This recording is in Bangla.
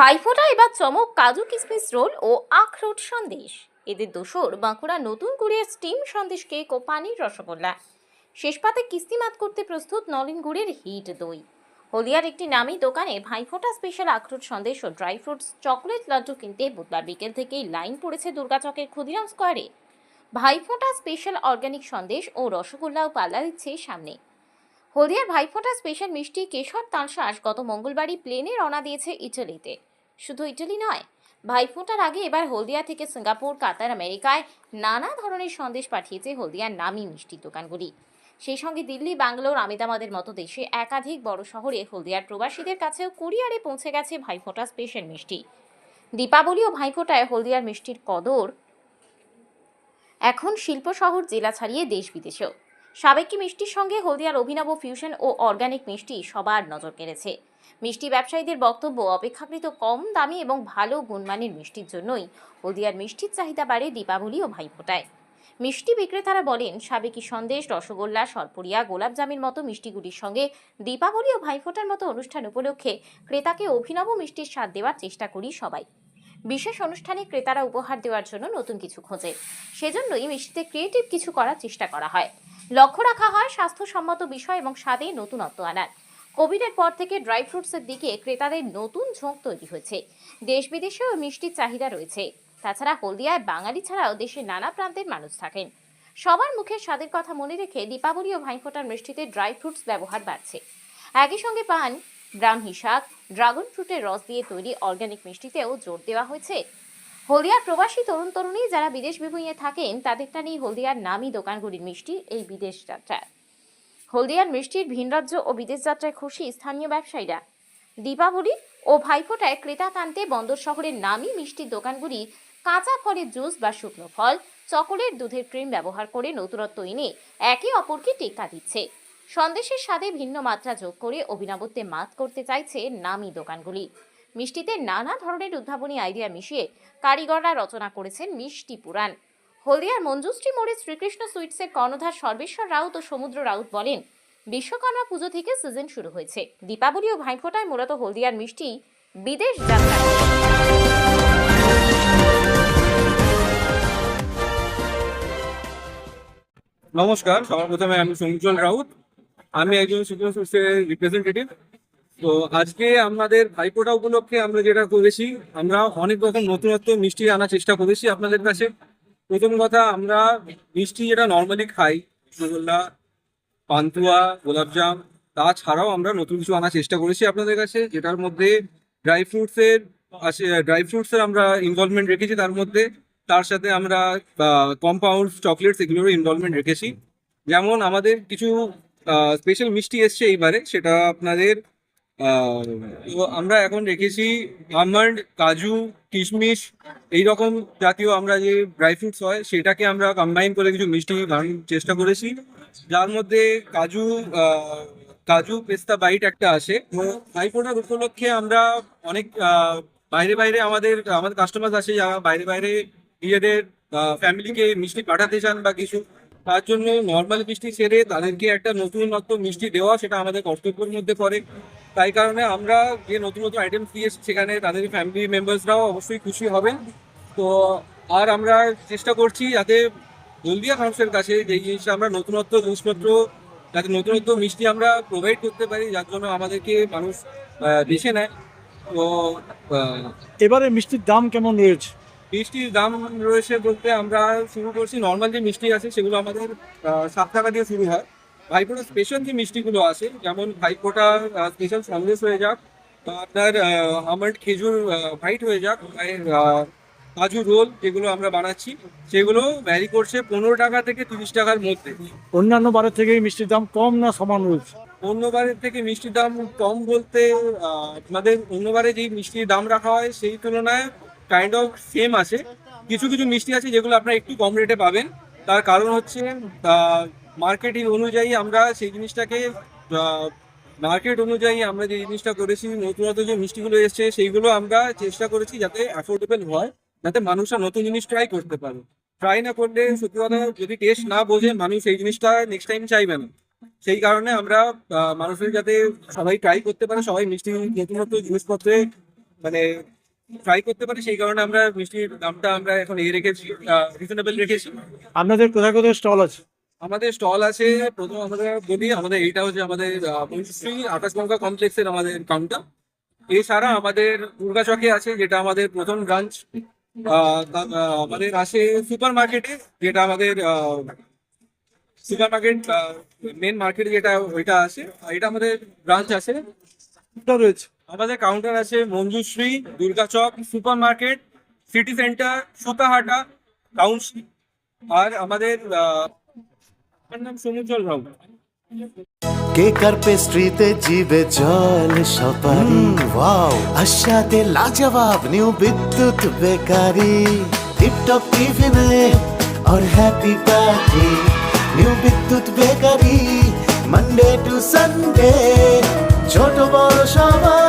ভাইফোঁটা এবার চমক কাজু কিসমিস রোল ও আখরোট সন্দেশ। এদের দোসর বাঁকুড়া নতুন করে স্টিম সন্দেশ কেক ও পানির রসগোল্লা। শেষ পাতে কিস্তিমাত করতে প্রস্তুত নলিন গুড়ের হিট দই। হলিয়ার একটি নামী দোকানে ভাইফোঁটা স্পেশাল আখরোট সন্দেশ ও ড্রাই ফ্রুটস চকলেট লাড্ডু কিনতে বুধবার বিকেল থেকেই লাইন পড়েছে দুর্গাচকের ক্ষুদিরাম স্কোয়ারে ভাইফোঁটা স্পেশাল অর্গানিক সন্দেশ ও রসগোল্লাও পাল্লা দিচ্ছে সামনে। হলদিয়ার ভাইফোঁটা স্পেশাল মিষ্টি কেশর তালশ্বাস গত মঙ্গলবারই প্লেনে রওনা দিয়েছে ইটালিতে। শুধু ইটালি নয় ভাইফোঁটার আগে এবার হলদিয়া থেকে সিঙ্গাপুর, কাতার, আমেরিকায় নানা ধরনের সন্দেশ পাঠিয়েছে হলদিয়ার নামী মিষ্টির দোকানগুলি। সেই সঙ্গে দিল্লি, ব্যাঙ্গালোর আমেদাবাদের মতো দেশে একাধিক বড় শহরে হলদিয়ার প্রবাসীদের কাছেও কুরিয়ারে পৌঁছে গেছে ভাইফোঁটা স্পেশাল মিষ্টি। দীপাবলি ও ভাইফোঁটায় হলদিয়ার মিষ্টির কদর এখন শিল্প শহর জেলা ছাড়িয়ে দেশ বিদেশেও। সাবেকি মিষ্টির সঙ্গে হলদিয়ার অভিনব ফিউশন ও অর্গানিক মিষ্টি সবার নজর কেড়েছে। মিষ্টি ব্যবসায়ীদের বক্তব্য অপেক্ষাকৃত কম, দামি এবং ভালো গুণমানের মিষ্টির জন্যই হলদিয়ার মিষ্টির চাহিদা বাড়ে দীপাবলি ও ভাইফোঁটায়। মিষ্টি বিক্রেতারা বলেন, সাবেকি সন্দেশ, রসগোল্লা, সরপুরিয়া গোলাপজামের মতো মিষ্টিগুলির সঙ্গে দীপাবলি ও ভাইফোঁটার মতো অনুষ্ঠান উপলক্ষে ক্রেতাকে অভিনব মিষ্টির স্বাদ দেওয়ার চেষ্টা করি সবাই। বিশেষ অনুষ্ঠানে ক্রেতারা উপহার দেওয়ার জন্য নতুন কিছু খোঁজে। সেজন্যই মিষ্টিতে ক্রিয়েটিভ কিছু করার চেষ্টা করা হয়। লক্ষ্য রাখা হয় স্বাস্থ্যসম্মত বিষয় এবং স্বাদে নতুনত্ব আনার। কোভিডের পর থেকে ড্রাই ফ্রুটসের দিকে ক্রেতাদের নতুন ঝোঁক তৈরি হয়েছে। দেশ বিদেশেও মিষ্টির চাহিদা রয়েছে। তাছাড়া হলদিয়ায় বাঙালি ছাড়াও দেশের নানা প্রান্তের মানুষ থাকেন। সবার মুখে স্বাদের কথা মনে রেখে দীপাবলি ও ভাইফোঁটার মিষ্টিতে ড্রাই ফ্রুটস ব্যবহার বাড়ছে। একই সঙ্গে পান ব্রাহ্মী শাক ড্রাগন ফ্রুটের রস দিয়ে তৈরি অর্গানিক মিষ্টিতেও জোর দেওয়া হয়েছে। হলদিয়ার প্রবাসী তরুণ তরুণী যারা বিদেশ বিভুঁইয়ে থাকেন তাদের টানেই হলদিয়ার নামী দোকানগুলির মিষ্টি এই বিদেশ যাত্রা হলদিয়ার মিষ্টির ভিন রাজ্য ও বিদেশ যাত্রায় খুশি স্থানীয় ব্যবসায়ীরা। দীপাবলি ও ভাইফোঁটায় ক্রেতা টানতে বন্দর শহরের নামী মিষ্টির দোকানগুলি কাঁচা ফলের জুস বা শুকনো ফল, চকোলেট, দুধের ক্রিম ব্যবহার করে নতুনত্ব এনে একে অপরকে টেক্কা দিচ্ছে। সন্দেশের স্বাদে ভিন্ন মাত্রা যোগ করে অভিনবত্বে মাত করতে চাইছে নামী দোকানগুলি। মিষ্টিতে নানা ধরনের উদ্ভাবনী আইডিয়া মিশিয়ে কারিগররা রচনা করেছেন মিষ্টি পুরাণ। হলদিয়ার মঞ্জুশ্রী মোড়ে শ্রীকৃষ্ণ সুইটসের কর্ণধার সর্বেশ্বর রাউত ও সমুদ্র রাউত বলেন, বিশ্বকর্মা পুজো থেকে সিজন শুরু হয়েছে। দীপাবলি ও ভাইফোঁটায় মূলত হলদিয়ার মিষ্টি বিদেশ যাত্রা। নমস্কার সবার প্রথমে আমি সৌমিজন রাউত। আমি একজন রিপ্রেজেন্টেটিভ তো আজকে আমাদের ভাইফোঁটা উপলক্ষে আমরা যেটা করেছি, আমরা অনেক রকম নতুনত্ব, মিষ্টি আনার চেষ্টা করেছি আপনাদের কাছে। প্রথম কথা, আমরা মিষ্টি যেটা নর্মালি খাই, রসগোল্লা, পান্তুয়া, গোলাপজাম, তাছাড়াও আমরা নতুন কিছু আনার চেষ্টা করেছি আপনাদের কাছে, যেটার মধ্যে ড্রাই ফ্রুটসের ড্রাই ফ্রুটসের আমরা ইনভলভমেন্ট রেখেছি, তার মধ্যে তার সাথে আমরা কম্পাউন্ড চকলেটস এগুলোরও ইনভলভমেন্ট রেখেছি। যেমন আমাদের কিছু স্পেশাল মিষ্টি এসছে এইবারে, সেটা আপনাদের আমরা এখন রেখেছি আমন্ড কাজু কিশমিশ এই রকম জাতীয় আমরা যে ড্রাই ফ্রুটস হয়, সেটাকে আমরা কম্বাইন করে কিছু মিষ্টি বানানোর চেষ্টা করেছি। যার মধ্যে কাজু কাজু পেস্তা বাইট একটা আছে ভাইফোঁটার উপলক্ষে আমরা অনেক বাইরে বাইরে আমাদের আমাদের কাস্টমার আছে যারা বাইরে বাইরে নিজেদের ফ্যামিলিকে মিষ্টি পাঠাতে চান বা কিছু তার জন্য নর্মাল মিষ্টি ছেড়ে তাদেরকে একটা নতুনত্ব মিষ্টি দেওয়া সেটা আমাদের কর্তব্যের মধ্যে পড়ে। তাই কারণে আমরা যে নতুন নতুন আইটেম দিয়েছি সেখানে তাদের ফ্যামিলি মেম্বার্সরাও অবশ্যই খুশি হবেন। তো আর আমরা চেষ্টা করছি যাতে হলদিয়া মানুষের কাছে যে জিনিসটা আমরা নতুনত্ব, জিনিসপত্র, যাতে নতুনত্ব মিষ্টি আমরা প্রোভাইড করতে পারি, যার জন্য আমাদেরকে মানুষ বেছে নেয়। তো এবারে মিষ্টির দাম কেমন রয়েছে? মিষ্টির দাম রয়েছে বলতে আমরা শুরু করছি। নর্মাল যে মিষ্টি আছে সেগুলো আমাদের সাত টাকা দিয়ে শুরু হয়। ভাইফোঁটা স্পেশাল যে মিষ্টিগুলো আছে যেমন ভাইফোঁটা স্পেশাল সন্দেশ হয়ে যাক বা আপনার আমন্ড খেজুর হোয়াইট হয়ে যাক কাজু রোল যেগুলো আমরা বানাচ্ছি সেগুলো ভ্যারি করছে পনেরো টাকা থেকে তিরিশ টাকার মধ্যে। অন্যান্য বারের থেকে মিষ্টির দাম কম না সমান রয়েছে? অন্যবারের থেকে মিষ্টির দাম কম বলতে আপনাদের অন্যবারে যেই মিষ্টির দাম রাখা হয় সেই তুলনায় কাইন্ড অফ সেম আছে। কিছু কিছু মিষ্টি আছে যেগুলো আপনারা একটু কম রেটে পাবেন। তার কারণ হচ্ছে মার্কেটিং অনুযায়ী আমরা সেই জিনিসটাকে মার্কেট অনুযায়ী আমরা যে জিনিসটা করেছি নতুনত যে মিষ্টিগুলো এসছে, সেইগুলো আমরা চেষ্টা করেছি যাতে অ্যাফোর্ডেবল হয়, যাতে মানুষরা নতুন জিনিস ট্রাই করতে পারে। ট্রাই না করলে সত্যি কথা যদি টেস্ট না বোঝে, মানুষ সেই জিনিসটা নেক্সট টাইম চাইবে না। সেই কারণে আমরা মানুষের যাতে সবাই ট্রাই করতে পারে, সবাই মিষ্টি, নতুনত্ব জিনিসপত্রে মানে ট্রাই করতে পারি সেই কারণে আমরা মিষ্টির দামটা আমরা এখন এই রেখেছি রিজনেবল রেখেছি। আপনাদের কোথায় কোথায় স্টল আছে? আমাদের স্টল আছে প্রথম আমরা বলি আমাদের এইটা হচ্ছে আমাদের মঞ্জুশ্রী আকাশগঙ্গা কমপ্লেক্সের আমাদের কাউন্টার এছাড়া আমাদের দুর্গাচকে আছে যেটা আমাদের প্রথম ব্রাঞ্চ আমাদের আছে সুপার মার্কেটে যেটা আমাদের সুপার মার্কেট মেন মার্কেট যেটা ওইটা আছে। এটা আমাদের ব্রাঞ্চ আছে। রয়েছে? আমাদের কাউন্টার আছে Manjushree Durgachak super market city centre Sutahata township আর আমাদের আহ, আমার নাম সমুজ্জ্বল রাউত কেক আর পেস্ট্রিতে জিবে জল সপারি ওয়াও আশাতে লাজবাব নিউ বিদ্যুৎ বেকারি টিপটপ টিফিনে और happy party new Bidyut bakery Monday to Sunday ছোট বড় সবার